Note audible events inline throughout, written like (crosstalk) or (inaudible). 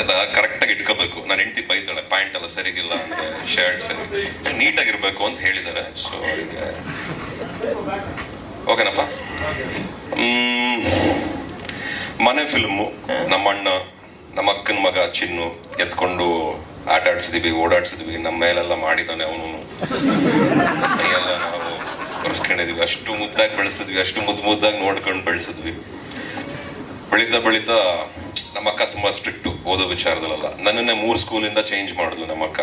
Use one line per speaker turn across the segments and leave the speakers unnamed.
ಎಲ್ಲ ಕರೆಕ್ಟಾಗಿ ಇಟ್ಕೋಬೇಕು. ನಾನು ಹೆಂಡತಿ ಬೈತಾಳೆ ಪ್ಯಾಂಟ್ ಎಲ್ಲ ಸರಿಗಿಲ್ಲ ಅಂದ್ರೆ ಶರ್ಟ್ ಸರಿ ನೀಟಾಗಿರ್ಬೇಕು ಅಂತ ಹೇಳಿದ್ದಾರೆ ಸೊ ಓಕೆನಪ್ಪ? ಮನೆ ಫಿಲ್ಮು ನಮ್ಮ ಅಣ್ಣ ನಮ್ಮ ಅಕ್ಕನ ಮಗ ಚಿನ್ನು ಎತ್ಕೊಂಡು ಆಟ ಆಡ್ಸಿದೀವಿ, ಓಡಾಡ್ಸಿದ್ವಿ, ನಮ್ಮ ಮೇಲೆಲ್ಲ ಮಾಡಿದಾನೆ ಅವನು. ಎಲ್ಲ ನಾವು ಒರೆಸ್ಕೊಂಡಿದ್ವಿ. ಅಷ್ಟು ಮುದ್ದಾಗಿ ಬೆಳೆಸಿದ್ವಿ, ಅಷ್ಟು ಮುದ್ದು ಮುದ್ದಾಗಿ ನೋಡ್ಕೊಂಡು ಬೆಳೆಸಿದ್ವಿ. ಬೆಳೀತಾ ಬೆಳೀತಾ ನಮ್ಮ ಅಕ್ಕ ತುಂಬಾ ಸ್ಟ್ರಿಕ್ಟ್ ಓದೋ ವಿಚಾರದಲ್ಲ ನನ್ನನ್ನೇ ಮೂರ್ ಸ್ಕೂಲಿಂದ ಚೇಂಜ್ ಮಾಡಿದ್ಲು ನಮ್ಮ ಅಕ್ಕ.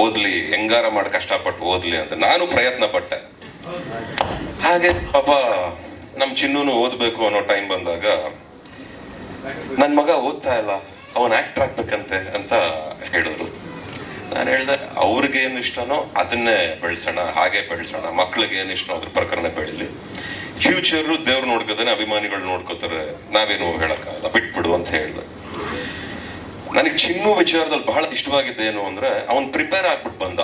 ಓದ್ಲಿ, ಹೆಂಗಾರ ಮಾಡಿ ಕಷ್ಟಪಟ್ಟು ಓದ್ಲಿ ಅಂತ ನಾನು ಪ್ರಯತ್ನ ಪಟ್ಟೆ. ಹಾಗೆ ಪಾಪ ನಮ್ ಚಿನ್ನೂನು ಓದ್ಬೇಕು ಅನ್ನೋ ಟೈಮ್ ಬಂದಾಗ, ನನ್ ಮಗ ಓದ್ತಾ ಇಲ್ಲ, ಅವನ್ ಆಕ್ಟರ್ ಆಗ್ಬೇಕಂತೆ ಅಂತ ಹೇಳಿದ್ರು. ನಾನು ಹೇಳ್ದೆ, ಅವ್ರಿಗೆ ಏನ್ ಇಷ್ಟನೋ ಅದನ್ನೇ ಬೆಳೆಸೋಣ, ಹಾಗೆ ಬೆಳೆಸೋಣ, ಮಕ್ಳಿಗೆ ಏನ್ ಇಷ್ಟನೋ ಅದ್ರ ಪ್ರಕಾರನೇ ಬೆಳಿಲಿ ಫ್ಯೂಚರ್ ದೇವ್ರು ನೋಡ್ಕೋತಾನೆ, ಅಭಿಮಾನಿಗಳು ನೋಡ್ಕೋತಾರೆ, ನಾವೇನು ಹೇಳಕ್ಕಾಗಲ್ಲ. ಬಿಟ್ಬಿಡು ಅಂತ ಹೇಳ್ದೆ. ನನಗೆ ಚಿನ್ನು ವಿಚಾರದಲ್ಲಿ ಬಹಳ ಇಷ್ಟವಾಗಿದ್ದ ಏನು ಅಂದ್ರೆ, ಅವನು ಪ್ರಿಪೇರ್ ಆಗ್ಬಿಟ್ಟು ಬಂದ.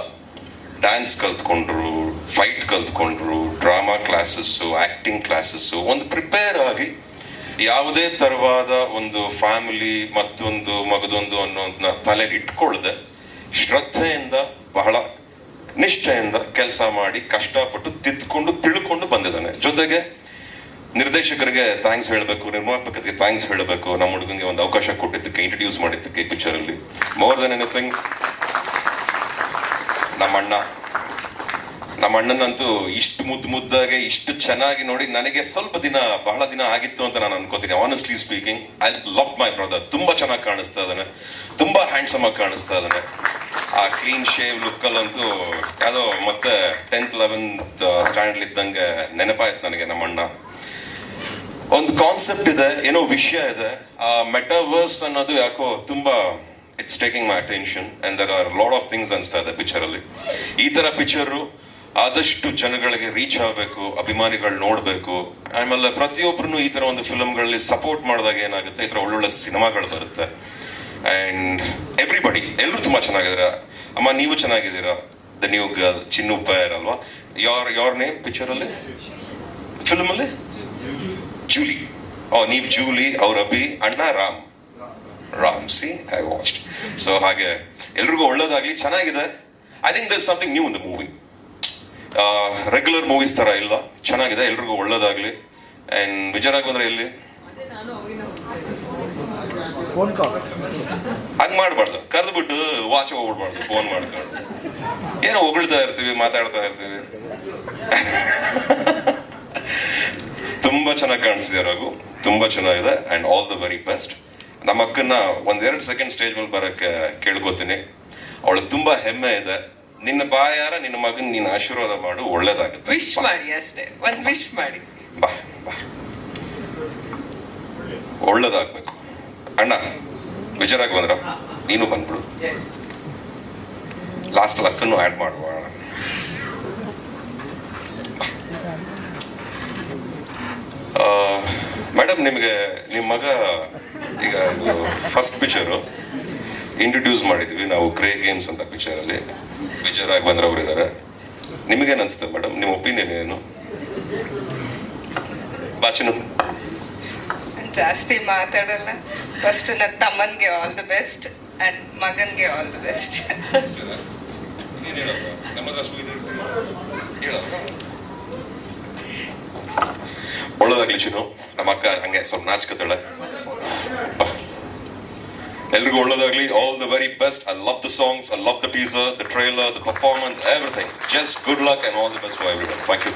ಡ್ಯಾನ್ಸ್ ಕಲ್ತ್ಕೊಂಡ್ರು ಫೈಟ್ ಕಲ್ತ್ಕೊಂಡ್ರು ಡ್ರಾಮಾ ಕ್ಲಾಸಸ್ ಆಕ್ಟಿಂಗ್ ಕ್ಲಾಸಸ್ ಒಂದು ಪ್ರಿಪೇರ್ ಆಗಿ ಯಾವುದೇ ತರವಾದ ಒಂದು ಫ್ಯಾಮಿಲಿ ಮತ್ತೊಂದು ಮಗದೊಂದು ಅನ್ನೋದನ್ನ ತಲೆಗೆ ಇಟ್ಕೊಳ್ದೆ, ಶ್ರದ್ಧೆಯಿಂದ, ಬಹಳ ನಿಷ್ಠೆಯಿಂದ ಕೆಲಸ ಮಾಡಿ ಕಷ್ಟಪಟ್ಟು ತಿದ್ಕೊಂಡು, ತಿಳ್ಕೊಂಡು ಬಂದಿದ್ದಾನೆ. ಜೊತೆಗೆ ನಿರ್ದೇಶಕರಿಗೆ ಥ್ಯಾಂಕ್ಸ್ ಹೇಳಬೇಕು, ನಿರ್ಮಾಪಕರಿಗೆ ಥ್ಯಾಂಕ್ಸ್ ಹೇಳಬೇಕು, ನಮ್ಮ ಹುಡುಗಂಗೆ ಒಂದು ಅವಕಾಶ ಕೊಟ್ಟಿದ್ದಕ್ಕೆ ಇಂಟ್ರಡ್ಯೂಸ್ ಮಾಡಿದ್ದಕ್ಕೆ ಈ ಪಿಕ್ಚರ್ ಅಲ್ಲಿ. ಮೋರ್ ದನ್ ಎನಿಥಿಂಗ್ ನಮ್ಮ ಅಣ್ಣ. ನಮ್ಮ ಅಣ್ಣನಂತೂ ಇಷ್ಟು ಮುದ್ದು ಮುದ್ದಾಗೆ, ಇಷ್ಟು ಚೆನ್ನಾಗಿ ನೋಡಿ ನನಗೆ ಸ್ವಲ್ಪ ದಿನ, ಬಹಳ ದಿನ ಆಗಿತ್ತು ಅಂತ ನಾನು ಅನ್ಕೋತೀನಿ. Honestly speaking I love my brother ತುಂಬಾ ಚೆನ್ನಾಗಿ ಕಾಣಿಸ್ತಾ ಇದ್ದಾನೆ. ತುಂಬಾ ಹ್ಯಾಂಡ್ಸಮ್ ಆಗಿ ಕಾಣಿಸ್ತಾ ಇದ್ದಾನೆ. ಆ ಕ್ಲೀನ್ ಶೇವ್ ಲುಕ್ ಅಂತೂ ಯಾವುದೋ ಮತ್ತೆ ಟೆಂತ್ ಲೆವೆಂತ್ ಸ್ಟ್ಯಾಂಡರ್ಡ್ ಇದ್ದಂಗೆ ನೆನಪಾಯ್ತು ನನಗೆ ನಮ್ಮ ಅಣ್ಣ. ಒಂದು ಕಾನ್ಸೆಪ್ಟ್ ಇದೆ, ಏನೋ ವಿಷಯ ಇದೆ. ಆ ಮೆಟಾವರ್ಸ್ ಅನ್ನೋದು ಯಾಕೋ ತುಂಬಾ it's taking my attention and there are lot of things ಅನ್ಸ್ತಾ ಇದೆ ಪಿಕ್ಚರ್ ಅಲ್ಲಿ. ಈ ತರ ಪಿಕ್ಚರ್ ಆದಷ್ಟು ಜನಗಳಿಗೆ ರೀಚ್ ಆಗಬೇಕು, ಅಭಿಮಾನಿಗಳು ನೋಡಬೇಕು. ಆಮೇಲೆ ಪ್ರತಿಯೊಬ್ಬರು ಈ ತರ ಒಂದು ಫಿಲಮ್ಗಳಲ್ಲಿ ಸಪೋರ್ಟ್ ಮಾಡಿದಾಗ ಏನಾಗುತ್ತೆ, ಈ ತರ ಒಳ್ಳೊಳ್ಳೆ ಸಿನಿಮಾಗಳು ಬರುತ್ತೆ. ಅಂಡ್ ಎವ್ರಿಬಡಿ ಎಲ್ಲರೂ ತುಂಬಾ ಚೆನ್ನಾಗಿದ್ದೀರಾ? ಅಮ್ಮ, ನೀವು ಚೆನ್ನಾಗಿದ್ದೀರಾ? ದ ನ್ಯೂ ಗರ್ಲ್ ಚಿನ್ನು ಪಯರ್ ಅಲ್ವಾ ಯಾರ್, ಯೋರ್ ನೇಮ್ ಪಿಕ್ಚರಲ್ಲಿ ಅಲ್ಲಿ? ಫಿಲ್ಮ್ ಅಲ್ಲಿ? ಜೂಲಿ ಓ ನೀವ್ ಜೂಲಿ ಅವ್ರ ಅಭಿ ಅಣ್ಣ Ram Ram see I watched so ಹಾಗೆ ಎಲ್ರಿಗೂ ಒಳ್ಳೇದಾಗ್ಲಿ ಚೆನ್ನಾಗಿದೆ. I think there something new in the movie regular movies ತರ ಇಲ್ಲ. ಚೆನ್ನಾಗಿದೆ ಎಲ್ರಿಗೂ ಒಳ್ಳೇದಾಗ್ಲಿ. ಅಂಡ್ ವಿಜಯರಾಘ್ ಬಂದ್ರೆ ಎಲ್ಲಿ? ಹಂಗ್ ಮಾಡ್ಬಾರ್ದು. ಕರೆದು ಬಿಟ್ಟು ವಾಚ್ ಹೋಗ್ಬಿಡ್ಬಾರ್ದು ಫೋನ್ ಮಾಡ್ಕೊಂಡು. ಏನೋ ಹೊಗಳ್ತಾ ಇರ್ತೀವಿ ಮಾತಾಡ್ತಾ ಇರ್ತೀವಿ. (laughs) ಚೆನ್ನಾಗಿ ಕಾಣಿಸಿದೆ ರಘು. ತುಂಬಾ ಚೆನ್ನಾಗಿದೆ and all the very best ನಮ್ಮ ಅಕ್ಕನ ಒಂದೆರಡು ಸೆಕೆಂಡ್ ಸ್ಟೇಜ್ ಮೇಲೆ ಬರಕ್ಕೆ ಕೇಳ್ಕೊತೀನಿ. ಅವಳಿಗೆ ತುಂಬಾ ಹೆಮ್ಮೆ ಇದೆ. ನಿನ್ನ ಬಾಯಾರ ನಿನ್ನ ಮಗನ್ ನೀನು ಆಶೀರ್ವಾದ ಮಾಡು ಒಳ್ಳೇದಾಗುತ್ತೆ.
ವಿಶ್ ಮಾಡಿ ಅಷ್ಟೇ. ಒಂದ್ ವಿಶ್ ಮಾಡಿ.
ಬಾ ಬಾ. ಒಳ್ಳೇದಾಗ್ಬೇಕು. ಅಣ್ಣ ಬೇಜಾರಾಗಿ ಬಂದ್ರ? ನೀನು ಬಂದ್ಬಿಡು. ಲಾಸ್ಟ್ ಲಕ್ಕನ್ನು ಆಡ್ ಮಾಡುವ ಮೇಡಮ್ ನಿಮಗೆ ನಿಮ್ಮ ಮಗ ಈಗ ಇದು ಫಸ್ಟ್ ಪಿಕ್ಚರು ಇಂಟ್ರೊಡ್ಯೂಸ್ ಮಾಡಿದ್ವಿ ನಾವು ಕ್ರೇ ಗೇಮ್ಸ್ ಅಂತ ಪಿಕ್ಚರ್ ಅಲ್ಲಿ. ಬಂದ್ರೆ ಅವ್ರು ಇದ್ದಾರೆ ನಿಮಗೇನು ಅನಿಸ್ತದೆ ಮೇಡಮ್ ನಿಮ್ಮ ಒಪಿನಿಯನ್ ಏನು? ಬಾಚಿನ
ಜಾಸ್ತಿ ಮಾತಾಡಲ್ಲ. ಫಸ್ಟ್ ನನ್ನ ತಮ್ಮನಿಗೆ ಆಲ್ ದಿ ಬೆಸ್ಟ್ ಅಂಡ್ ಮಗನಿಗೆ ಆಲ್ ದಿ ಬೆಸ್ಟ್
ಒಳ್ಳೇದಾಗ್ಲಿ ಚಿನ್ನು ನಮ್ಮ ಅಕ್ಕ ಹಂಗೆ ಸ್ವಲ್ಪ ನಾಚ್ಕತಾಳೆ ಬಾ. ಎಲ್ರಿಗೂ ಒಳ್ಳೇದಾಗ್ಲಿ. All the very best I love the songs I love the teaser the trailer the performance everything just good luck and all the best for every thank you